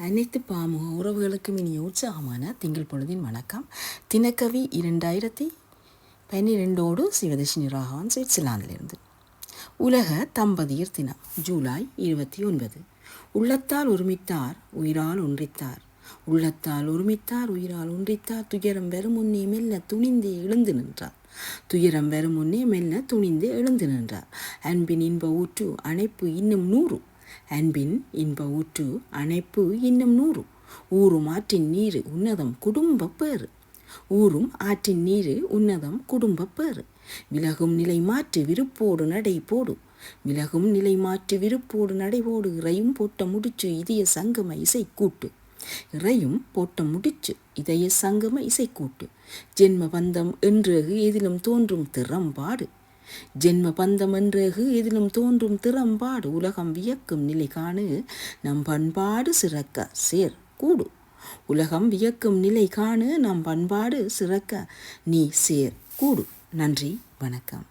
அனைத்து பாமுக உறவுகளுக்கும் இனிய உற்சாகமான திங்கள் பொழுதின் வணக்கம். தினக்கவி இரண்டாயிரத்தி பன்னிரெண்டோடு சிவதர்ஷினி ராகவன் சுவிட்சர்லாந்திலிருந்து. உலக தம்பதியர் தினம் ஜூலை இருபத்தி ஒன்பது. உள்ளத்தால் ஒருமித்தார் உயிரால் ஒன்றித்தார். உள்ளத்தால் ஒருமித்தார் உயிரால் ஒன்றித்தார். துயரம் வெறும் முன்னே மெல்ல துணிந்தே எழுந்து நின்றார். துயரம் வெறும் முன்னே மெல்ல துணிந்து எழுந்து நின்றார். அன்பின் இன்ப ஊற்று அணைப்பு இன்னும் நூறு. அன்பின் இன்ப ஊற்று அணைப்பு இன்னும் நூறு. ஊரும் ஆற்றின் நீரு உன்னதம் குடும்ப பேறு. ஊரும் ஆற்றின் நீரு உன்னதம் குடும்ப பேறு. விலகும் நிலை மாற்று விருப்போடு நடை போடு. விலகும் நிலை மாற்று விருப்போடு நடைபோடு இறையும் போட்ட முடிச்சு இதய சங்கம இசை கூட்டு இறையும் போட்ட முடிச்சு இதய சங்கம இசைக்கூட்டு. ஜென்ம பந்தம் என்றகு எதிலும் தோன்றும் திறம்பாடு. ஜென்ம பந்தமன்றகு எதிலும் தோன்றும் திறம்பாடு உலகம் வியக்கும் நிலை காணு. நம் பண்பாடு சிறக்க சேர் கூடு. உலகம் வியக்கும் நிலை காணு. நம் பண்பாடு சிறக்க நீ சேர் கூடு. நன்றி வணக்கம்.